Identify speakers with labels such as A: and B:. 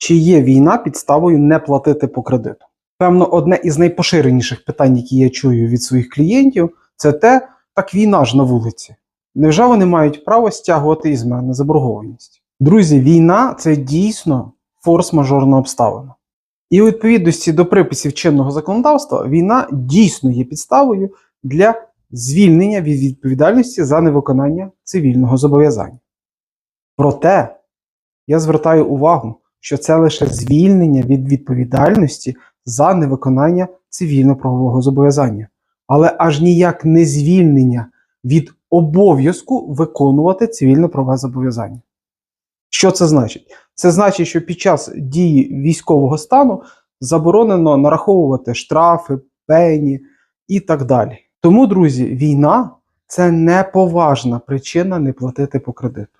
A: Чи є війна підставою не платити по кредиту? Певно, одне із найпоширеніших питань, які я чую від своїх клієнтів, це те, так війна ж на вулиці. Невже вони мають право стягувати із мене заборгованість? Друзі, війна це дійсно форс-мажорна обставина. І у відповідності до приписів чинного законодавства, війна дійсно є підставою для звільнення від відповідальності за невиконання цивільного зобов'язання. Проте я звертаю увагу, що це лише звільнення від відповідальності за невиконання цивільно-правового зобов'язання, але аж ніяк не звільнення від обов'язку виконувати цивільно-правове зобов'язання. Що це значить? Це значить, що під час дії військового стану заборонено нараховувати штрафи, пені і так далі. Тому, друзі, війна це неповажна причина не платити по кредиту.